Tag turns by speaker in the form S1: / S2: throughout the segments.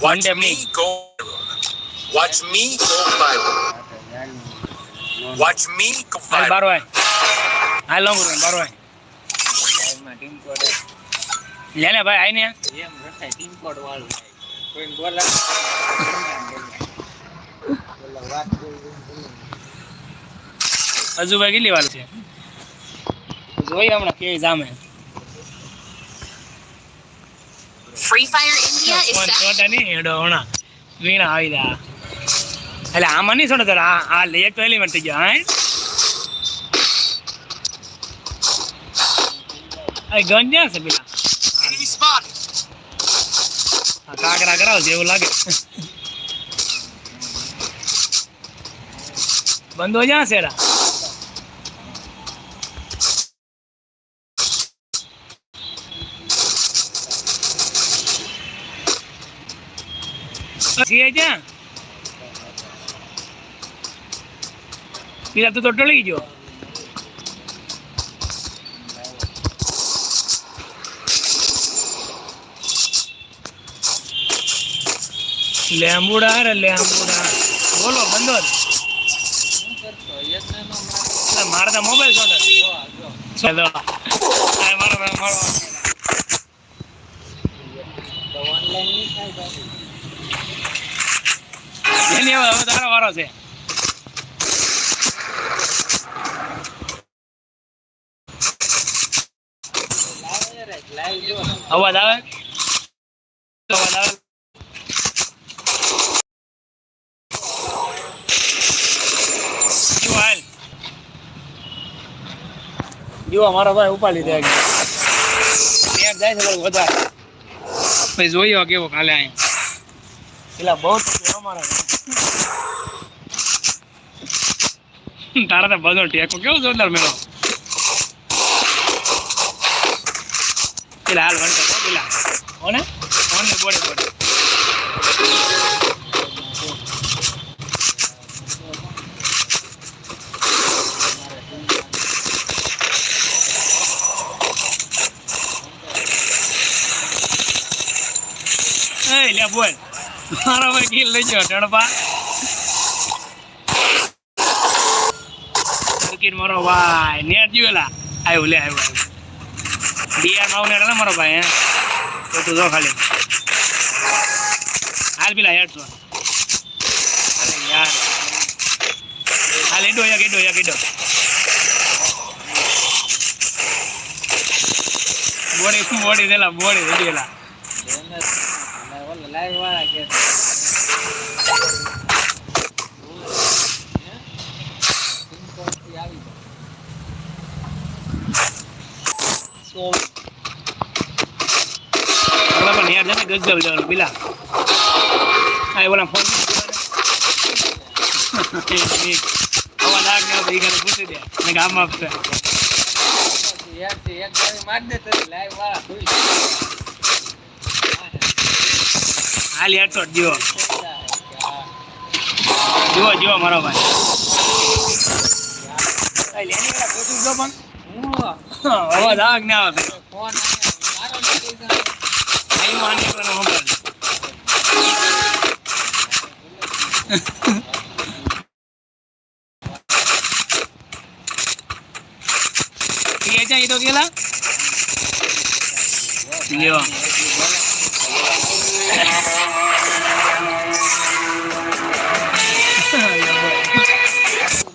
S1: Watch me go. Watch me go viral. Watch me go viral.
S2: બારો Barway. હાલ લોંગ રૂમ
S3: Barway?
S2: લે ને ભાઈ આય ને
S3: એમ રખાય ટીમ કોડ વાળો કોઈ બોલા બોલા વાત
S2: હજુ ભાઈ કેટલી વાર છે જોઈએ હમણાં કે જામે
S4: Free Fire India is
S2: એડો વીણા આવી દા એટલે આમાં નહીં છોડો તારે આ આ લે એક એલિમેન્ટ થઈ ગયો હા આ ગન ક્યાં છે પેલા. આ કાકરા કરાવશે એવું લાગે. બંધો જ્યાં છે એરા છે ક્યાં પેલા તું ટળી ગયો. લેંબુડા રે લેંબુડા. બોલો બંધો મારે મોબાઈલ છોડે મારો મારો મારો
S3: તો ઓનલાઈન નહીં થાય બાકી
S2: એની હવે તારો વારો છે. અવાજ આવે? અવાજ આવે? જો હાલ? જો મારો ભાઈ ઉપાડી દે ત્યાં જાય છે વધારે. પછી જોયો કેવો કાલે અહીંયા પેલા બહુ અમારા તારા બધો ટેકો કેવો જોરદાર મેળો. પેલા હાલ હો પેલા. કોને કોને બોડે બોડે. બોલ. મારો ભાઈ કિલ લઈ ગયો ટણપા સર્કિટ મારો ભાઈ. નેટ જોયેલા આવ્યો લે આવ્યો ડીઆર માવ નેટ મારો ભાઈ, હે? તો જો ખાલી. હાલ પેલા હેડ છો અરે યાર. હાલ એડો યા કેડો યા કેડો બોડી બોડી દેલા બોડી દેલા
S3: લાઈવ વાળા ટીમ કોડથી આવી
S2: સો ઓલા પણ યાર જને ગજબ જવાનું પેલા. આ ઓલા ફોન આવા લાગ ને તો ઈ ગાને પૂછી દે. ને ગામ આપશે.
S3: યાર તે એક ગાડી માર દે તો લાઈવ વાળા ભૂલ
S2: હાલ યાર તો જીવો. જીવો જીવો મારો ભાઈ. લેની પેલા પૂછી જો પણ. અવાજ આગ ના આવે
S3: ફોન
S2: તો કેલા લેવા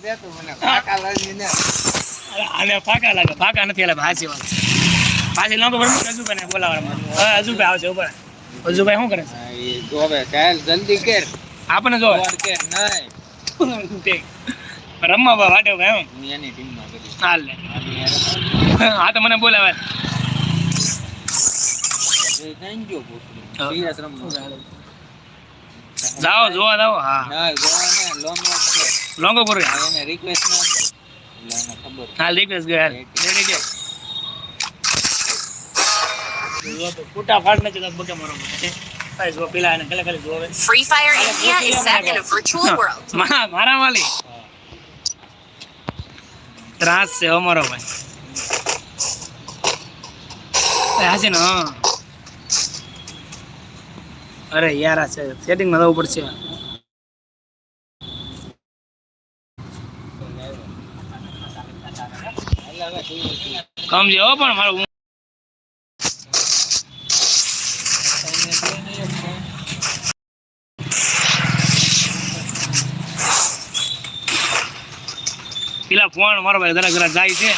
S2: બે
S3: તો મને કાકા
S2: લઈને આને ફાકા લાગે ફાકા નથી એટલે ભાસી વાત પાછી લોકો બરોબર અજુભાઈ બોલાવવા અજુભાઈ આવશે ઉપર. અજુભાઈ શું કરે છે?
S3: જોવે કાલ જલ્દી કર.
S2: આપણને જો.
S3: ફોન કર નહીં
S2: રમવા બા વાટે ભાઈ
S3: હું એની ટીમમાં કરી.
S2: હાલ. હા તો મને બોલાવે. જાઓ જોવા જાઓ. હા.
S3: જોવા
S2: લોંગો પૂરો.
S3: રિક્વેસ્ટ ખબર
S2: હાલ રિક્વેસ્ટ ગયો ફૂટા નથી તો બકે મારો ભાઈ જો પેલા એને ખાલી ખાલી જોવે.
S4: Free Fire India is set in a virtual world.
S2: મારા વાલી. ત્રાસ છે અમારો ભાઈ. હાજી ને અરે યાર આ છે. સેટિંગમાં જવું પડશે. કમજે હો પણ મારું પેલા ફોન મારો ભાઈ જરા જરા જાય છે.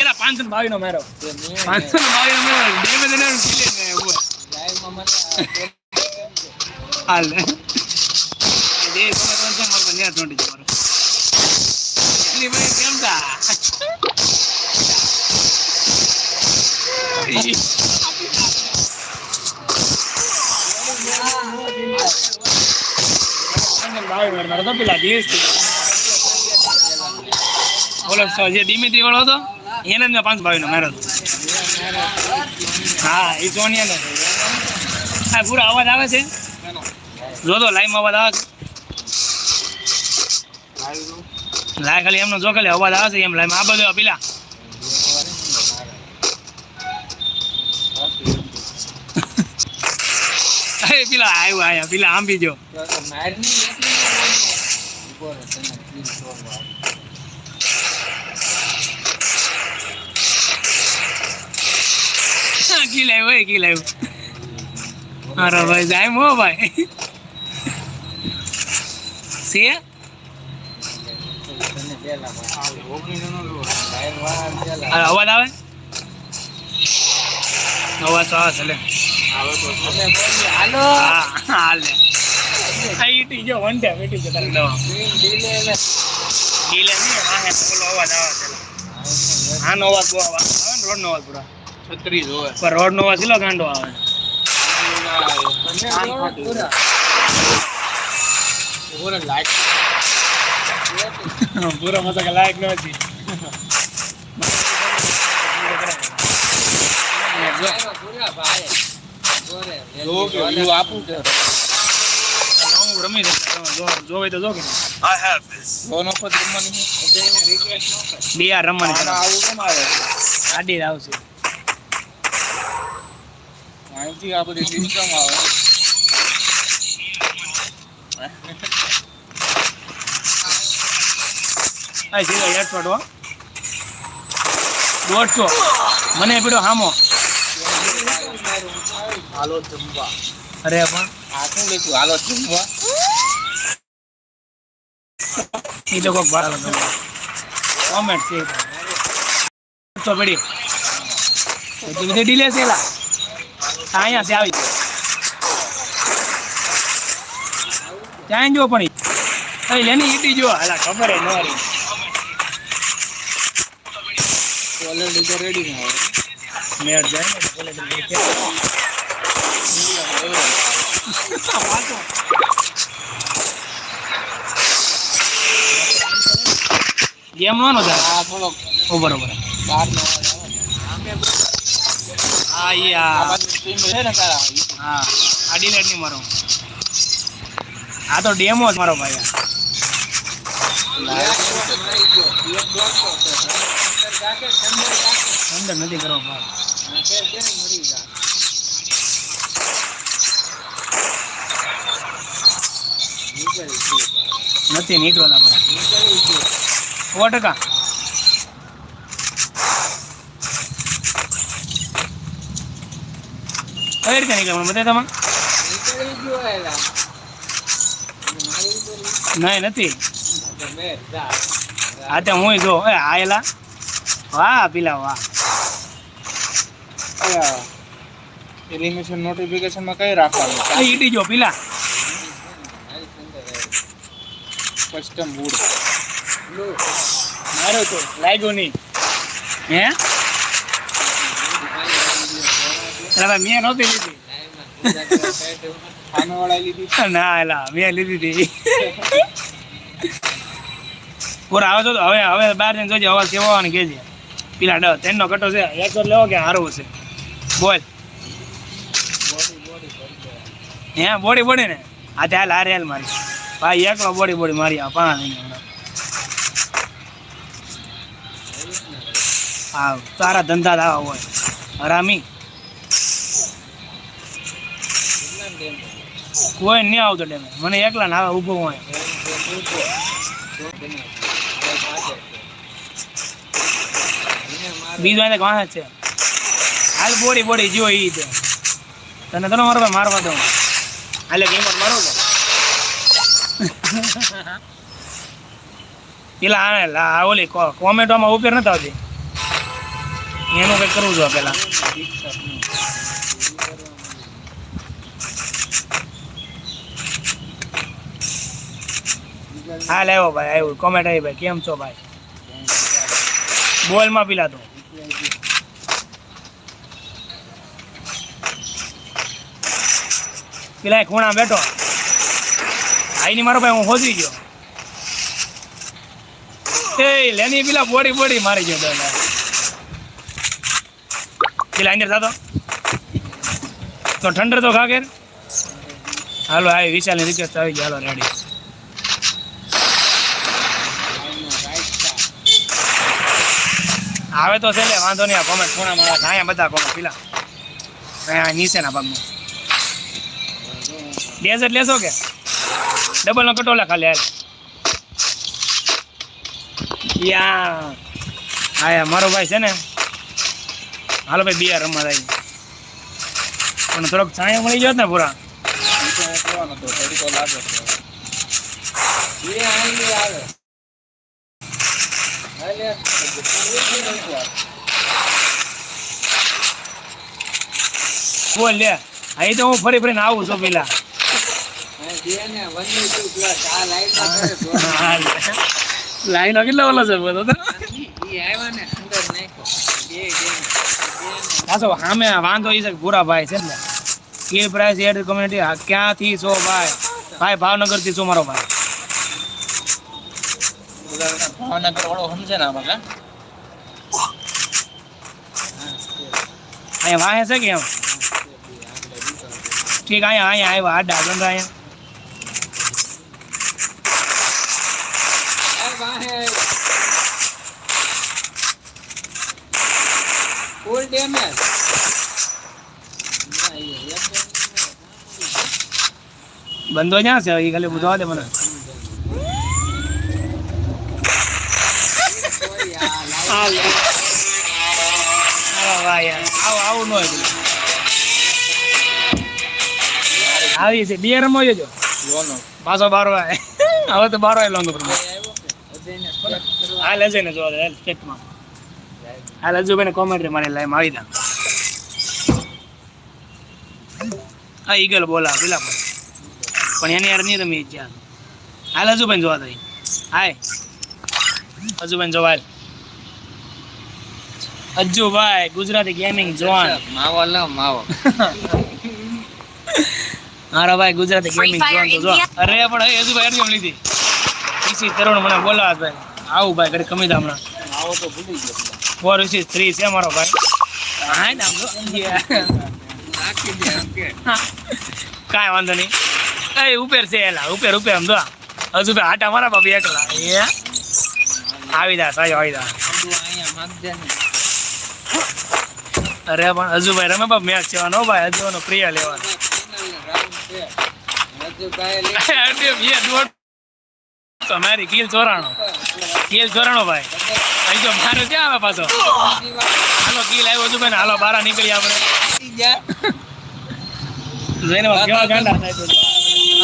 S2: એલા પાંચસો ભાવી નો મારો. પાંચસો ભાવી નો મારો. બે બે જણા ને ઊભો હાલ. દે તમે છે મારો ન્યા ચોંટી એટલી ભાઈ કેમ તા પેલા સ- જે દિમિત્રી હતો, એને જ મેં પાંચ બાવીસ નો માર્યો હા એ સોનિયા નો હા, પૂરો અવાજ આવે છે? જો તો લાઈવ અવાજ આવે છે? લાય ખાલી એમનો જો અવાજ આવે છે, એમ લાય. આ બધો પેલા. પેલા આવ્યો પેલા આંબી જો. કી લાવ્યો અરે ભાઈ, જાય મો ભાઈ. અરે અવાજ આવે? અવાજ તો આવે છે હાલે ઈટી જો વન ટાઈમ ઈટી જો તારે દવા નહીં આ હે પેલો અવાજ આવે છે આનો અવાજ બહુ આવે. આવે રોડ નો અવાજ પૂરા.
S3: છત્રી જોવે
S2: પર રોડ નો અવાજ કેટલો ગાંડો આવે?
S1: I have લાયક
S3: ફોન ઉપર રમવાની
S2: જ આવશે.
S3: અહીંથી આ બધી સિસ્ટમ આવે?
S2: આ સીધો હેડશોટ હો. દોઢસો. મને પીડો હામો.
S3: હાલો જમવા.
S2: અરે પણ.
S3: આ શું લખ્યું હાલો જમવા.
S2: એ તો કોક ભાડો કોમેન્ટ છે. તો પડી. એટલી બધી ડીલે છે લા અહીંયા છે આવી ત્યાં જો પણ. એ લેની ઈટી જો. હાલા ખબર હે ન રહી
S3: ઓલરેડી તો રેડી ને હવે
S2: મેળ જાય ને બોલે તો બોલે કે વાંચો. ગેમ નો નો થાય
S3: આ થોડોક
S2: ઓ બરોબર
S3: બહાર નો આવે
S2: હા ઈ
S3: આ
S2: આ
S3: બાજુ સ્ટ્રીમ છે ને તારા
S2: હા આ ડિલેટ નહીં મારો આ તો ડેમો જ મારો ભાઈ આ. અંદર નથી કરવો સો ટકા. કઈ રીતે નીકળવાનું બતાય તમે નહીં, નથી. આ તે હું જો, એ આયેલા. વાહ પેલા વાહ.
S3: એલિમિનેશન નોટિફિકેશનમાં કઈ રાખવાનું?
S2: આ ઈટી જો પેલા.
S3: કસ્ટમ વુડ
S2: મારો તો લાગ્યો નહીં. હે? અરે ભાઈ મેં નહોતી લીધી. ના એલા મેં લીધી હતી. પૂરા આવે તો હવે હવે બહાર જઈને જોજે અવાજ કેવો અને ને કહેજે પેલા તેનો કટો છે. એક લેવો કે હારો છે બોલ. હે, બોડી બોડી ને? આ હાલ હારે મારી. ભાઈ, એકલો બોડી બોડી મારી આ પાંચ લઈને હા, તારા ધંધા દાવા હોય. હરામી. કોઈ નહીં આવતો ડેમે. મને એકલા ના આવે ઊભો હોય. બીજો એને વાંહે છે. હાલ બોડી બોડી જો ઈ છે. તને તને મારો મારવા દઉં. હાલે ગેમ મારો તો પેલા આને લા ઓલી કોમેન્ટોમાં ઉપર નથી આવતી. એનું કંઈક કરવું જોઈએ પેલા. હાલ આવ્યો ભાઈ આવ્યું. કોમેન્ટ આવી ભાઈ કેમ છો ભાઈ? બોલમાં પીલા તો. પેલા ખૂણા બેઠો. આઈની મારો ભાઈ હું હોજી ગયો. એ લેની પેલા બોડી બોડી મારી ગયો દાદા પેલા અંદર થતો તો ઠંડર તો ખા કેર હાલો આવી વિશાલની રિક્વેસ્ટ આવી ગઈ. હાલો રેડી આવે તો છે વાંધો નહીં. આ કોમેન્ટ ખૂણામાં આવે. અહીંયા બધા કોમેન્ટ પેલા. અહીંયા નીચેના ભાગમાં. ડેઝર્ટ લેશો કે? ડબલ નો કટોલા ખાલી હાલ. યા. હા મારો ભાઈ છે ને. હાલો ભાઈ બિયાર રમવા થાય પણ થોડોક છાંયો મળી ગયો ને પૂરા. બોલ, લે. અહીં તો હું ફરી ફરીને આવું છું પેલા. લાઈનો કેટલા ઓલો છે બધો તો. પાછો સામે વાંધો એ છે પૂરા ભૂરા ભાઈ છે ને કિલ પ્રાઇસ એડ કમ્યુનિટી ક્યાંથી છો ભાઈ? ભાઈ ભાવનગરથી છો મારો ભાઈ.
S3: ભાવનગર વાળો સમજે ને આમાં?
S2: અહીંયા વાહે છે કે એમ? ઠીક અહીંયા અહીંયા આવ્યા આડા ધંધા અહીંયા
S3: આ વાહે
S2: બંધો ક્યાં છે? એ ખાલી બુધવા દે મને. આવું આવું હોય પેલું. આવી છે બે રમો જો પાછો બારો હવે તો બારો લોંગ પર
S3: કોઈ આવ્યો કે? અજયને step કરવા
S2: હાલ હશે ને જોવા દે. સ્ટેટમાં હાલ હજુ ભાઈ કોમેન્ટ્રી મારી લાઈમ આવી દા આ ઈગલ બોલા પેલા પણ. પણ એની યાર નહીં તમે જ્યાં હાલ હજુ ભાઈ જોવા તઈ હાય. હજુ ભાઈ જોવા હાલ. અજ્જુભાઈ ગુજરાતી ગેમિંગ જોવાન.
S3: માવો લો માવો.
S2: મારા ભાઈ ગુજરાતી ગેમિંગ જોવાન તો જો? અરે પણ હે હજુ ભાઈ અરજી લીધી. ઈસી તરુણ મને બોલાવા ભાઈ. આવું ભાઈ ઘડી કમી દા હમણાં.
S3: માવો તો ભૂલી ગયો
S2: ફોર વિસીસ થ્રી છે મારો ભાઈ. હા
S3: ને.
S2: કાંઈ વાંધો નહીં. એ ઉપેર છે એલા ઉપર ઉપેર આમ જો. હજુ ભાઈ આટા મારા બાપી એકલા. એ આવી જા સાહેબ આવી જા. અરે પણ હજુ ભાઈ રમે બાપ મેચ છે ભાઈ? હજુ પ્રિય લેવાનો.
S3: Final round છે. રાજુભાઈએ લઈ
S2: બે બે દોઢ. તો મારી કિલ ચોરાણો. કિલ ચોરાણો ભાઈ. અહીં જો મારો ક્યાં આવે પાછો હાલો કિલ આવ્યો છું ભાઈ ને હાલો બારા નીકળી આપણે જોઈને બાપ કેવા ગાંડા થાય તો.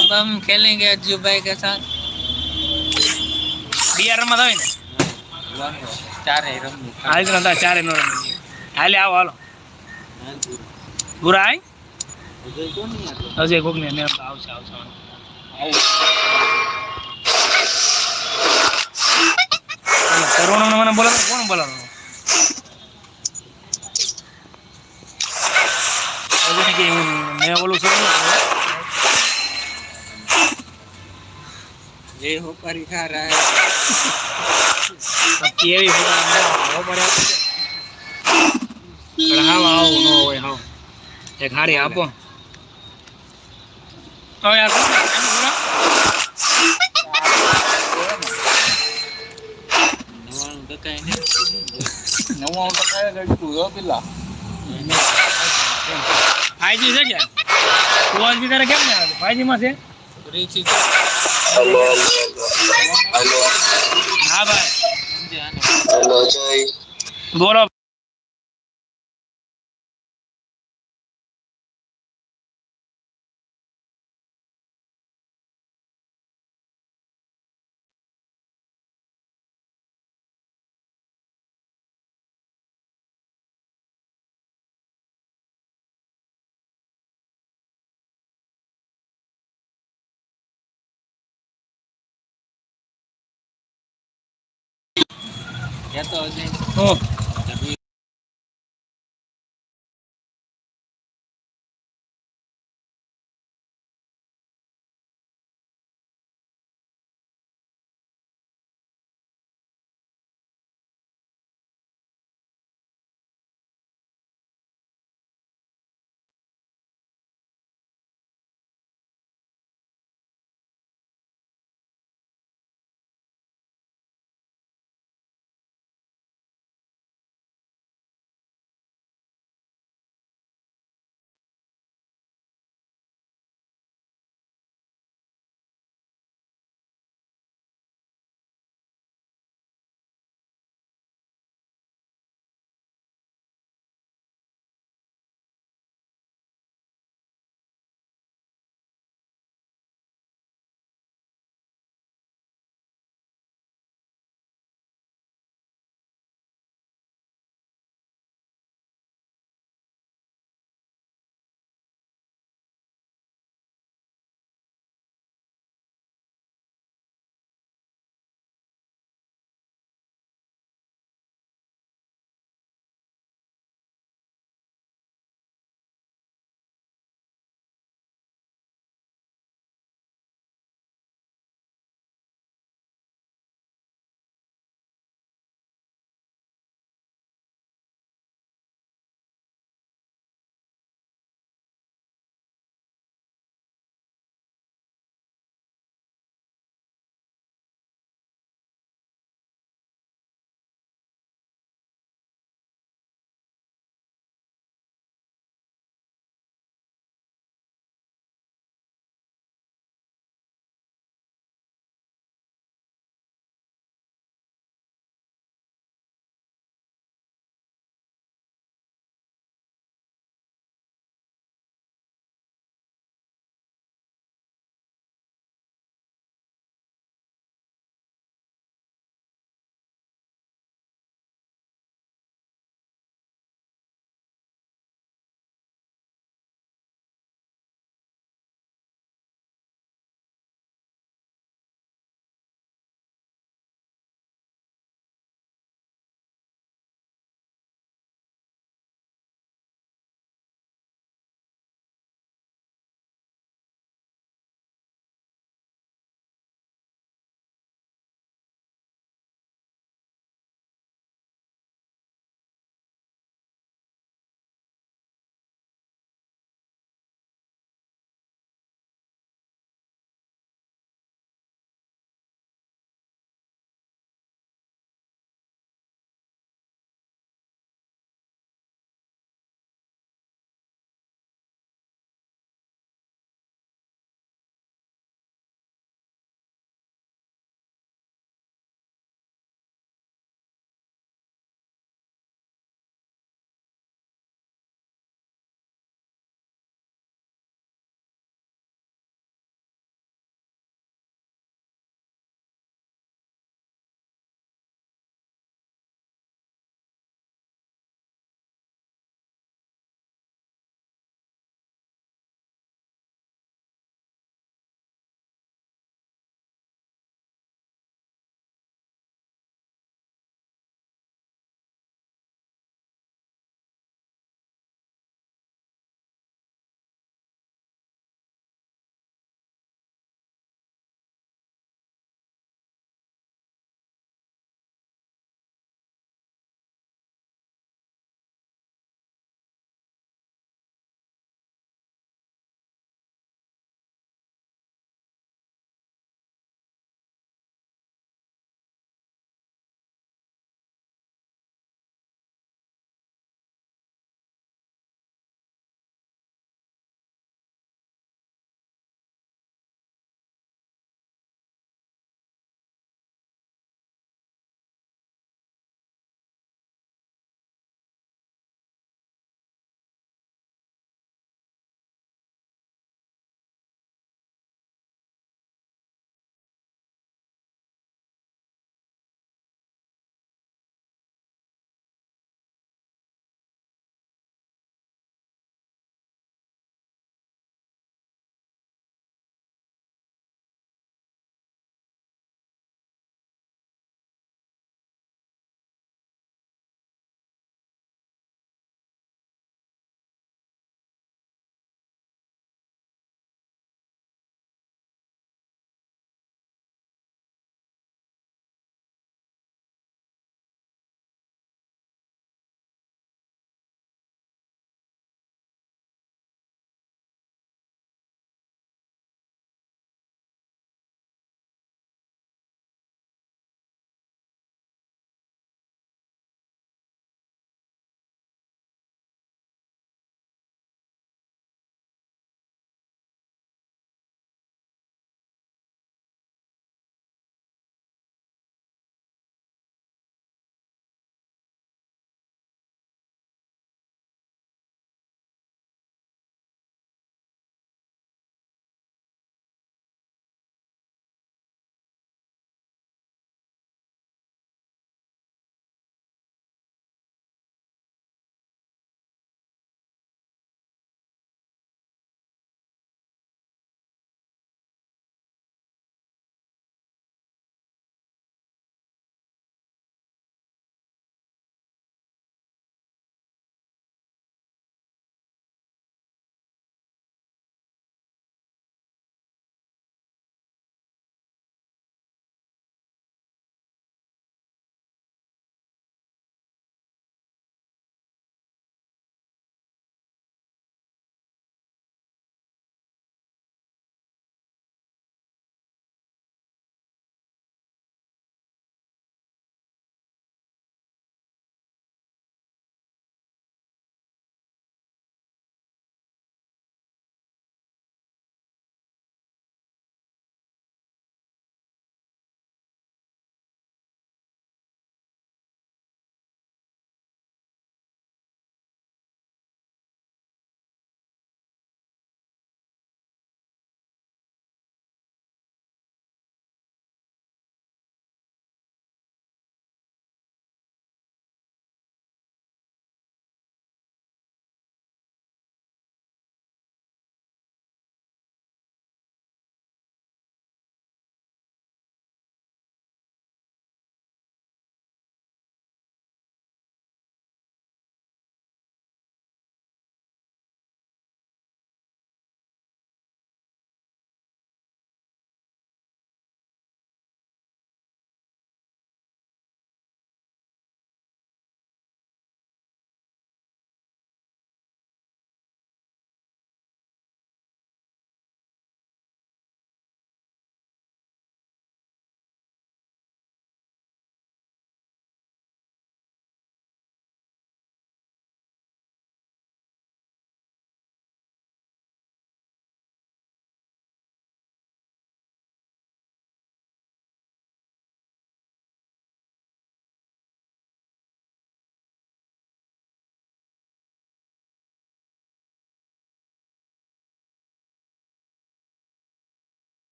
S3: अब हम खेलेंगे अज्जू भाई के साथ
S2: બિયાર રમત આવે ને
S3: चार है रमी
S2: હાલ તો નતા ચારે નો રમી હાલે આવો હાલો પૂરા આય હજી કોક ને આવશે આવશે
S3: જે હો પરીખા રહે
S2: કેવી હો પડે હા હોય હા એક હારી આપો. હવે આ
S3: નવાણું ટકા ગળતું હો પેલા. ફાઈવજી છે કે? ફોર જી તારે કેમ ને આવે? ફાઈવજી માં છે. હા ભાઈ.
S2: સમજે આને.
S5: હેલો જય
S3: બોલો
S2: કહેતો હજી.
S3: હું